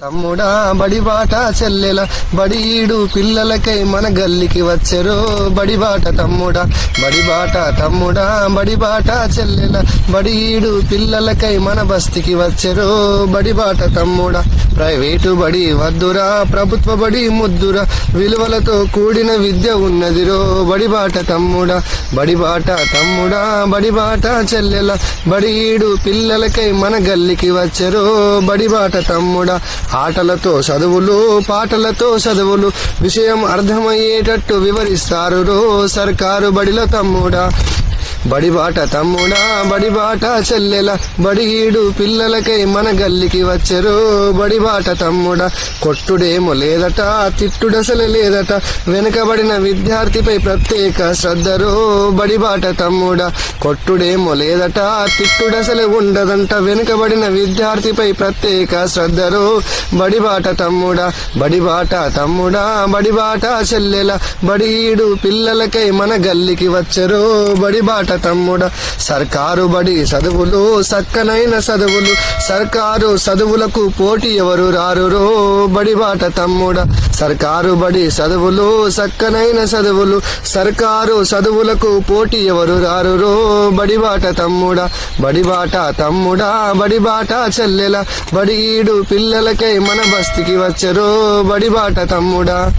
తమ్ముడా బడిబాట చెల్లెల బడీడు పిల్లలకై మన గల్లికి వచ్చెరో. బడిబాట తమ్ముడా బడిబాట తమ్ముడా బడిబాట చెల్లెల బడీడు పిల్లలకై మన బస్తికి వచ్చెరో. బడిబాట తమ్ముడా ప్రైవేటు బడి వద్దురా ప్రభుత్వ బడి ముద్దురా. విలువలతో కూడిన విద్య ఉన్నదిరో. బడిబాట తమ్ముడా బడిబాట తమ్ముడా బడిబాట చెల్లెల బడీడు పిల్లలకై మన గల్లికి వచ్చెరో. బడిబాట తమ్ముడా ఆటలతో చదువులు పాటలతో చదువులు విషయం అర్థమయ్యేటట్టు వివరిస్తారు రో సర్కారు బడిలో తమ్ముడా. బడిబాట తమ్ముడా బడిబాట చెల్లెల బడిగీడు పిల్లలకై మన గల్లికి వచ్చరు. బడిబాట తమ్ముడా కొట్టుడేమో లేదట తిట్టుడసలు లేదట వెనుకబడిన విద్యార్థిపై ప్రత్యేక శ్రద్ధరో. బడిబాట తమ్ముడా కొట్టుడేమో లేదట తిట్టుడసలు ఉండదంట వెనుకబడిన విద్యార్థిపై ప్రత్యేక శ్రద్ధరో. బడిబాట తమ్ముడా బడిబాట తమ్ముడా బడిబాట చెల్లెల బడిగీడు పిల్లలకై మన గల్లికి వచ్చరు. బడిబాట తమ్ముడా సర్కారు బడి చదువులు సక్కనైన చదువులు సర్కారు చదువులకు పోటీ ఎవరు రారురో బడిబాట తమ్ముడా. సర్కారు బడి చదువులు సక్కనైన చదువులు సర్కారు చదువులకు పోటీ ఎవరు రారురో బడిబాట తమ్ముడా. బడిబాట తమ్ముడా బడిబాట చెల్లెల బడీడు పిల్లలకై మన బస్తికి వచ్చరో బడిబాట తమ్ముడా.